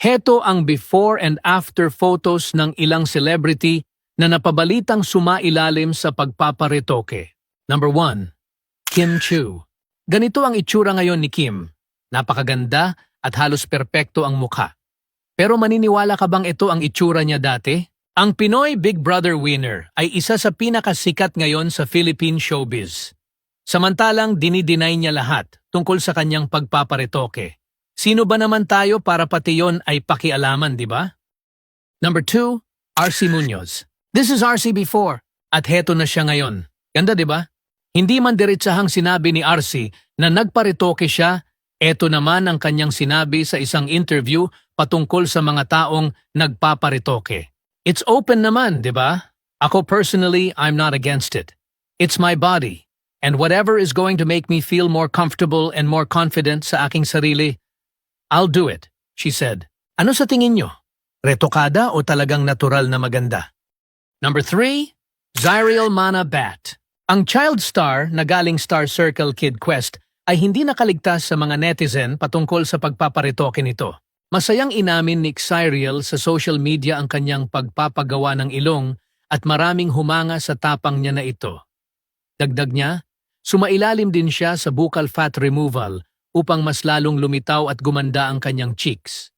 Heto ang before and after photos ng ilang celebrity na napabalitang sumailalim sa pagpaparetoke. Number 1. Kim Chu. Ganito ang itsura ngayon ni Kim. Napakaganda at halos perpekto ang mukha. Pero maniniwala ka bang ito ang itsura niya dati? Ang Pinoy Big Brother winner ay isa sa pinakasikat ngayon sa Philippine showbiz. Samantalang dinideny niya lahat tungkol sa kanyang pagpaparetoke. Sino ba naman tayo para pati yon ay pakialaman, di ba? Number 2, RC Munoz. This is RC before at heto na siya ngayon. Ganda, di ba? Hindi man diretsahang sinabi ni RC na nagparetoke siya, eto naman ang kanyang sinabi sa isang interview patungkol sa mga taong nagpaparetoke. It's open naman, di ba? Ako personally, I'm not against it. It's my body. And whatever is going to make me feel more comfortable and more confident sa aking sarili, I'll do it, she said. Ano sa tingin nyo? Retokada o talagang natural na maganda? Number 3, Zyriel Mana Bat. Ang child star na galing Star Circle Kid Quest ay hindi nakaligtas sa mga netizen patungkol sa pagpaparitoke nito. Masayang inamin ni Xyriel sa social media ang kanyang pagpapagawa ng ilong at maraming humanga sa tapang niya na ito. Dagdag niya, sumailalim din siya sa buccal fat removal upang mas lalong lumitaw at gumanda ang kanyang cheeks.